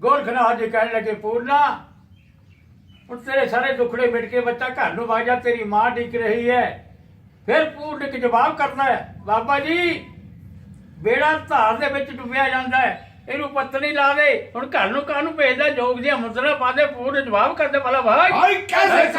ਗੋਰਖਨਾਥ ਜੀ ਕਹਿਣ ਲੱਗੇ, ਪੂਰਨਾ, ਹੁਣ ਤੇਰੇ ਸਾਰੇ ਦੁੱਖੜੇ ਮਿਟ ਕੇ ਬੱਚਾ ਘਰ ਨੂੰ ਵਾਜਾ ਤੇਰੀ ਮਾਂ ਡਿੱਗ ਰਹੀ ਹੈ। ਫਿਰ ਪੂਰਨਿਕ ਜਵਾਬ ਕਰਦਾ ਹੈ, ਬਾਬਾ ਜੀ, ਬੇੜਾ ਧਾਰ ਦੇ ਵਿੱਚ ਡੁੱਬਿਆ ਜਾਂਦਾ ਹੈ, ਇਹਨੂੰ ਪੱਤਣੀ ਲਾ ਦੇ, ਹੁਣ ਘਰ ਨੂੰ ਕਾਹਨੂੰ ਭੇਜਦਾ, ਜੋਗ ਦੀਆਂ ਮੁੰਦਰਾ ਪਾ ਦੇ, ਪੂਰਨ ਜਵਾਬ ਕਰਦੇ ਭਲਾ ਵਾਹ। ਭਾਈ ਕੈਸੇ